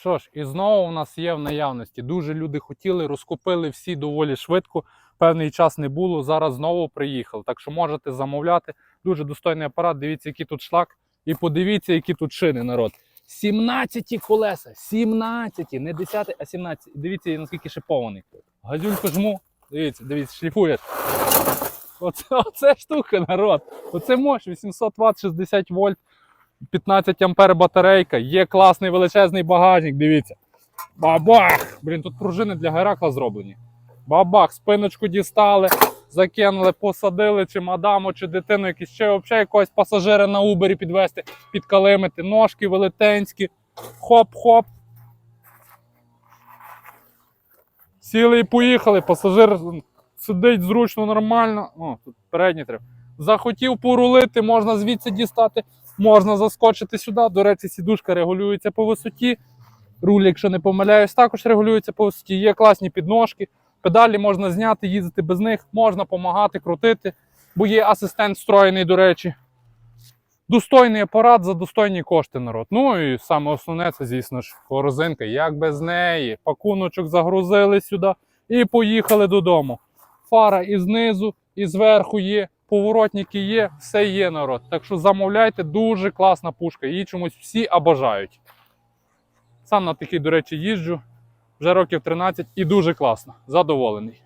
Що ж, і знову у нас є в наявності. Дуже люди хотіли, розкупили всі доволі швидко. Певний час не було. Зараз знову приїхав. Так що можете замовляти. Дуже достойний апарат. Дивіться, який тут шлак. І подивіться, які тут шини, народ. 17 колеса, 17, не 10, а 17. Дивіться, наскільки шипований. Газюльку жму. Дивіться, дивіться, шліфуєш. Оце, оце штука, народ. Оце мощ, 800 Вт, 60 вольт, 15 ампер батарейка. Є класний величезний багажник, дивіться. Бабах! Блін, тут пружини для Геракла зроблені. Бабах, спиночку дістали, закинули, посадили, чи мадаму, чи дитину, якісь ще взагалі якогось пасажира на Убері підвести, підкалимити, ножки велетенські. Хоп-хоп. Сіли і поїхали, пасажир сидить зручно, нормально. О, тут передній треба. Захотів порулити, можна звідси дістати, можна заскочити сюди. До речі, сідушка регулюється по висоті. Руль, якщо не помиляюсь, також регулюється по висоті. Є класні підножки. Педалі можна зняти, їздити без них, можна допомагати, крутити, бо є асистент встроєний, до речі. Достойний апарат за достойні кошти, народ. Ну і саме основне, це, звісно ж, корзинка. Як без неї? Пакуночок загрузили сюди і поїхали додому. Фара і знизу, і зверху є, поворотники є, все є народ. Так що замовляйте, дуже класна пушка. Її чомусь всі обожають. Сам на такий, до речі, їжджу вже років 13 і дуже класно. Задоволений.